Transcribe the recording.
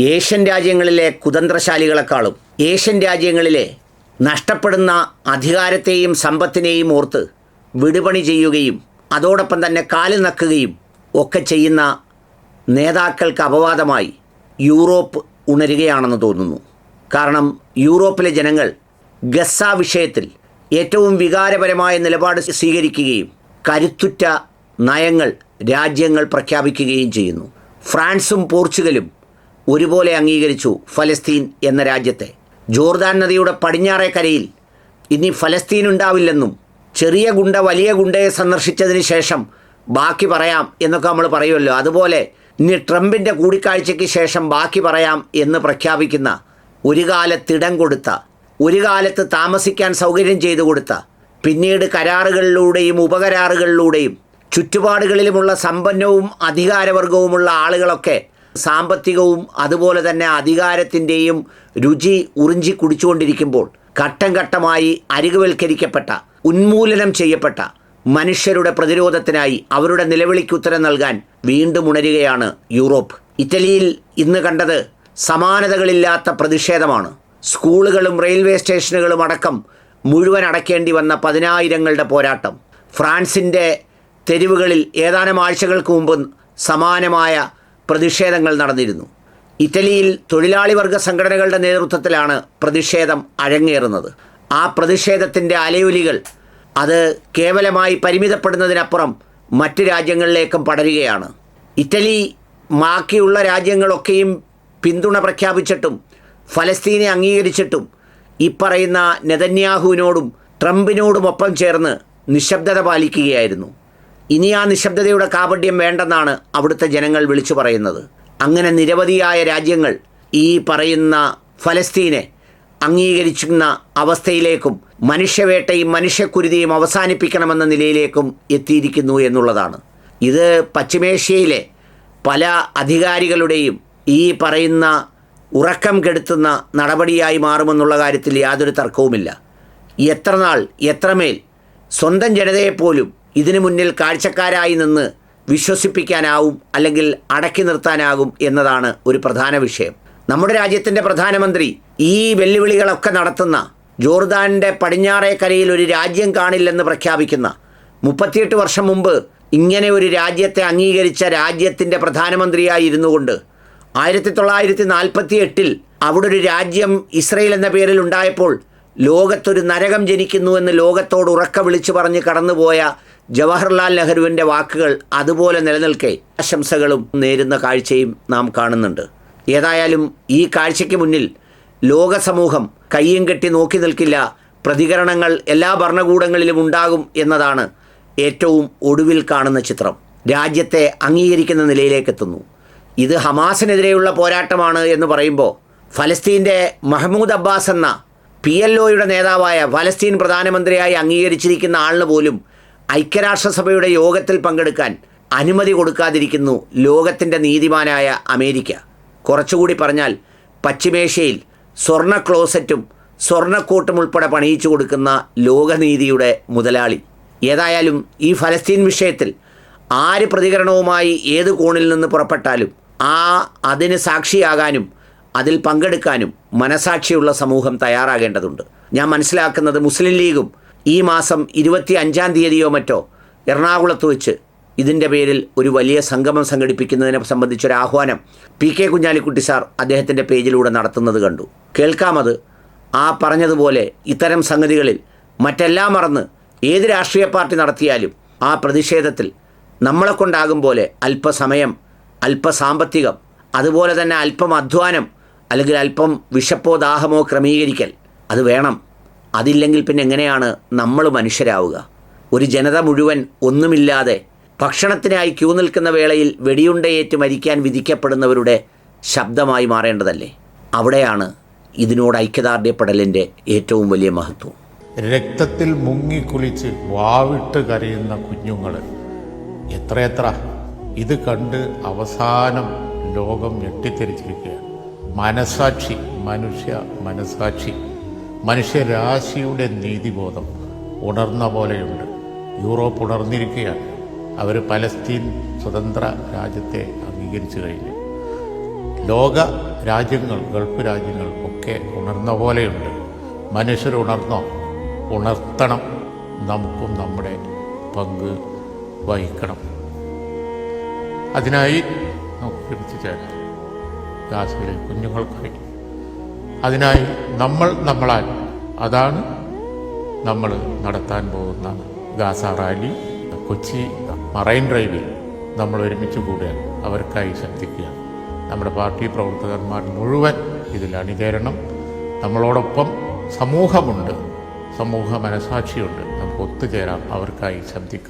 Asian രാജ്യങ്ങളിലെ കുതന്ത്രശാലികളെക്കാളും Asian രാജ്യങ്ങളിലെ നഷ്ടപ്പെടുന്ന അധികാരത്തെയും സമ്പത്തിനെയും ഓർത്ത് വിടുപണി ചെയ്യുകയും അതോടൊപ്പം തന്നെ കാൽ നക്കുകയും ഒക്കെ ചെയ്യുന്ന നേതാക്കൾക്ക് അപവാദമായി യൂറോപ്പ് ഉണരുകയാണെന്ന് തോന്നുന്നു. കാരണം യൂറോപ്പിലെ ജനങ്ങൾ ഗസ വിഷയത്തിൽ ഏറ്റവും വികാരപരമായ നിലപാട് സ്വീകരിക്കുകയും കരുത്തുറ്റ നയങ്ങൾ രാജ്യങ്ങൾ പ്രഖ്യാപിക്കുകയും ചെയ്യുന്നു. ഫ്രാൻസും പോർച്ചുഗലും ഒരുപോലെ അംഗീകരിച്ചു ഫലസ്തീൻ എന്ന രാജ്യത്തെ. ജോർദാൻ നദിയുടെ പടിഞ്ഞാറേ കരയിൽ ഇനി ഫലസ്തീൻ ഉണ്ടാവില്ലെന്നും ചെറിയ ഗുണ്ട വലിയ ഗുണ്ടയെ സന്ദർശിച്ചതിന് ശേഷം ബാക്കി പറയാം എന്നൊക്കെ നമ്മൾ പറയുമല്ലോ. അതുപോലെ ഇനി ട്രംപിന്റെ കൂടിക്കാഴ്ചയ്ക്ക് ശേഷം ബാക്കി പറയാം എന്ന് പ്രഖ്യാപിക്കുന്ന ഒരു കാലത്തിടം കൊടുത്ത ഒരു കാലത്ത് താമസിക്കാൻ സൗകര്യം ചെയ്തു കൊടുത്ത പിന്നീട് കരാറുകളിലൂടെയും ഉപകരാറുകളിലൂടെയും ചുറ്റുപാടുകളിലുമുള്ള സമ്പന്നവും അധികാരവർഗവുമുള്ള ആളുകളൊക്കെ സാമ്പത്തികവും അതുപോലെ തന്നെ അധികാരത്തിന്റെയും രുചി ഉറിഞ്ചി കുടിച്ചുകൊണ്ടിരിക്കുമ്പോൾ ഘട്ടം ഘട്ടമായി അരികുവൽക്കരിക്കപ്പെട്ട ഉന്മൂലനം ചെയ്യപ്പെട്ട മനുഷ്യരുടെ പ്രതിരോധത്തിനായി അവരുടെ നിലവിളിക്ക് ഉത്തരം നൽകാൻ വീണ്ടും ഉണരുകയാണ് യൂറോപ്പ്. ഇറ്റലിയിൽ ഇന്ന് കണ്ടത് സമാനതകളില്ലാത്ത പ്രതിഷേധമാണ്. സ്കൂളുകളും റെയിൽവേ സ്റ്റേഷനുകളും അടക്കം മുഴുവൻ അടയ്ക്കേണ്ടി വന്ന പതിനായിരങ്ങളുടെ പോരാട്ടം. ഫ്രാൻസിന്റെ തെരുവുകളിൽ ഏതാനും ആഴ്ചകൾക്ക് മുമ്പ് സമാനമായ പ്രതിഷേധങ്ങൾ നടന്നിരുന്നു. ഇറ്റലിയിൽ തൊഴിലാളി വർഗ സംഘടനകളുടെ നേതൃത്വത്തിലാണ് പ്രതിഷേധം അഴങ്ങേറുന്നത് ആ പ്രതിഷേധത്തിന്റെ അലയൊലികൾ അത് കേവലമായി പരിമിതപ്പെടുന്നതിനപ്പുറം മറ്റ് രാജ്യങ്ങളിലേക്കും പടരുകയാണ്. ഇറ്റലി ബാക്കിയുള്ള രാജ്യങ്ങളൊക്കെയും പിന്തുണ പ്രഖ്യാപിച്ചിട്ടും ഫലസ്തീനെ അംഗീകരിച്ചിട്ടും ഇപ്പറയുന്ന നെതന്യാഹുവിനോടും ട്രംപിനോടുമൊപ്പം ചേർന്ന് നിശബ്ദത പാലിക്കുകയായിരുന്നു. ഇനി ആ നിശബ്ദതയുടെ കാപട്യം വേണ്ടെന്നാണ് അവിടുത്തെ ജനങ്ങൾ വിളിച്ചു പറയുന്നത്. അങ്ങനെ നിരവധിയായ രാജ്യങ്ങൾ ഈ പറയുന്ന ഫലസ്തീനെ അംഗീകരിക്കുന്ന അവസ്ഥയിലേക്കും മനുഷ്യവേട്ടയും മനുഷ്യക്കുരുതിയും അവസാനിപ്പിക്കണമെന്ന നിലയിലേക്കും എത്തിയിരിക്കുന്നു എന്നുള്ളതാണ്. ഇത് പശ്ചിമേഷ്യയിലെ പല അധികാരികളുടെയും ഈ പറയുന്ന ഉറക്കം കെടുത്തുന്ന നടപടിയായി മാറുമെന്നുള്ള കാര്യത്തിൽ യാതൊരു തർക്കവുമില്ല. എത്രനാൾ എത്രമേൽ സ്വന്തം ജനതയെപ്പോലും ഇതിനു മുന്നിൽ കാഴ്ചക്കാരായി നിന്ന് വിശ്വസിപ്പിക്കാനാവും അല്ലെങ്കിൽ അടക്കി നിർത്താനാകും എന്നതാണ് ഒരു പ്രധാന വിഷയം. നമ്മുടെ രാജ്യത്തിന്റെ പ്രധാനമന്ത്രി ഈ വെല്ലുവിളികളൊക്കെ നടത്തുന്ന ജോർദാനിന്റെ പടിഞ്ഞാറേ കരയിൽ ഒരു രാജ്യം കാണില്ലെന്ന് പ്രഖ്യാപിക്കുന്ന മുപ്പത്തിയെട്ട് വർഷം മുമ്പ് ഇങ്ങനെ ഒരു രാജ്യത്തെ അംഗീകരിച്ച രാജ്യത്തിന്റെ പ്രധാനമന്ത്രിയായി ഇരുന്നു കൊണ്ട് ആയിരത്തി തൊള്ളായിരത്തി നാൽപ്പത്തി എട്ടിൽ അവിടെ ഒരു രാജ്യം ഇസ്രയേൽ എന്ന പേരിൽ ഉണ്ടായപ്പോൾ ലോകത്തൊരു നരകം ജനിക്കുന്നു എന്ന് ലോകത്തോട് ഉറക്ക വിളിച്ചു പറഞ്ഞ് കടന്നുപോയ ജവഹർലാൽ നെഹ്റുവിന്റെ വാക്കുകൾ അതുപോലെ നിലനിൽക്കെ ആശംസകളും നേരുന്ന കാഴ്ചയും നാം കാണുന്നുണ്ട്. ഏതായാലും ഈ കാഴ്ചയ്ക്ക് മുന്നിൽ ലോക സമൂഹം കയ്യും കെട്ടി നോക്കി നിൽക്കില്ല. പ്രതികരണങ്ങൾ എല്ലാ ഭരണകൂടങ്ങളിലും ഉണ്ടാകും എന്നതാണ് ഏറ്റവും ഒടുവിൽ കാണുന്ന ചിത്രം. രാജ്യത്തെ അംഗീകരിക്കുന്ന നിലയിലേക്കെത്തുന്നു. ഇത് ഹമാസിനെതിരെയുള്ള പോരാട്ടമാണ് എന്ന് പറയുമ്പോൾ ഫലസ്തീന്റെ മഹ്മൂദ് അബ്ബാസ് എന്ന പി എൽ ഒയുടെ നേതാവായ ഫലസ്തീൻ പ്രധാനമന്ത്രിയായി അംഗീകരിച്ചിരിക്കുന്ന ആളിന് പോലും ഐക്യരാഷ്ട്രസഭയുടെ യോഗത്തിൽ പങ്കെടുക്കാൻ അനുമതി കൊടുക്കാതിരിക്കുന്നു ലോകത്തിന്റെ നീതിമാനായ അമേരിക്ക. കുറച്ചുകൂടി പറഞ്ഞാൽ പശ്ചിമേഷ്യയിൽ സ്വർണ ക്ലോസറ്റും സ്വർണക്കൂട്ടും ഉൾപ്പെടെ പണിയിച്ചു കൊടുക്കുന്ന ലോകനീതിയുടെ മുതലാളി. ഏതായാലും ഈ ഫലസ്തീൻ വിഷയത്തിൽ ആര് പ്രതികരണവുമായി ഏത് കോണിൽ നിന്ന് പുറപ്പെട്ടാലും ആ അതിന് സാക്ഷിയാകാനും അതിൽ പങ്കെടുക്കാനും മനസാക്ഷിയുള്ള സമൂഹം തയ്യാറാകേണ്ടതുണ്ട്. ഞാൻ മനസ്സിലാക്കുന്നത് മുസ്ലിം ലീഗും ഈ മാസം ഇരുപത്തി അഞ്ചാം തീയതിയോ മറ്റോ എറണാകുളത്ത് വെച്ച് ഇതിന്റെ പേരിൽ ഒരു വലിയ സംഗമം സംഘടിപ്പിക്കുന്നതിനെ സംബന്ധിച്ചൊരു ആഹ്വാനം പി കെ കുഞ്ഞാലിക്കുട്ടി സാർ അദ്ദേഹത്തിന്റെ പേജിലൂടെ നടത്തുന്നത് കണ്ടു. കേൾക്കാമത് ആ പറഞ്ഞതുപോലെ ഇത്തരം സംഗതികളിൽ മറ്റെല്ലാം മറന്ന് ഏത് രാഷ്ട്രീയ പാർട്ടി നടത്തിയാലും ആ പ്രതിഷേധത്തിൽ നമ്മളെ കൊണ്ടാകും പോലെ അല്പസമയം അല്പസാമ്പത്തികം അതുപോലെ തന്നെ അല്പം അധ്വാനം അല്ലെങ്കിൽ അല്പം വിശപ്പോ ദാഹമോ ക്രമീകരിക്കൽ. അത് വേണം. അതില്ലെങ്കിൽ പിന്നെ എങ്ങനെയാണ് നമ്മൾ മനുഷ്യരാവുക? ഒരു ജനത മുഴുവൻ ഒന്നുമില്ലാതെ ഭക്ഷണത്തിനായി ക്യൂ നിൽക്കുന്ന വേളയിൽ വെടിയുണ്ടയേറ്റ് മരിക്കാൻ വിധിക്കപ്പെടുന്നവരുടെ ശബ്ദമായി മാറേണ്ടതല്ലേ? അവിടെയാണ് ഇതിനോട് ഐക്യദാർഢ്യപ്പെടലിന്റെ ഏറ്റവും വലിയ മഹത്വം. രക്തത്തിൽ മുങ്ങിക്കുളിച്ച് വാവിട്ട് കരയുന്ന കുഞ്ഞുങ്ങൾ എത്രയെത്ര? ഇത് കണ്ട് അവസാനം ലോകം ഞെട്ടിത്തെരിച്ചിരിക്കുകയാണ് മനസാക്ഷി മനുഷ്യ മനസാക്ഷി. മനുഷ്യരാശിയുടെ നീതിബോധം ഉണർന്ന പോലെയുണ്ട്. യൂറോപ്പ് ഉണർന്നിരിക്കുകയാണ്. അവർ പലസ്തീൻ സ്വതന്ത്ര രാജ്യത്തെ അംഗീകരിച്ചു കഴിഞ്ഞു. ലോക രാജ്യങ്ങൾ ഗൾഫ് രാജ്യങ്ങൾ ഒക്കെ ഉണർന്ന പോലെയുണ്ട്. മനുഷ്യർ ഉണർന്നോ? ഉണർത്തണം. നമുക്കും നമ്മുടെ പങ്ക് വഹിക്കണം. അതിനായി നമുക്ക് ചേരാം ഗാസയിലെ കുഞ്ഞുങ്ങൾക്കായി. അതിനായി നമ്മൾ നമ്മളാൽ അതാണ് നമ്മൾ നടത്താൻ പോകുന്ന ഗാസ റാലി. കൊച്ചി മറൈൻ ഡ്രൈവിൽ നമ്മൾ ഒരുമിച്ച് കൂടിയാൽ അവർക്കായി ശക്തിക്കുക. നമ്മുടെ പാർട്ടി പ്രവർത്തകന്മാർ മുഴുവൻ ഇതിൽ അണിചേരണം. നമ്മളോടൊപ്പം സമൂഹമുണ്ട്. സമൂഹ മനസാക്ഷിയുണ്ട്. നമുക്ക് ഒത്തുചേരാം. അവർക്കായി ശബ്ദിക്കാം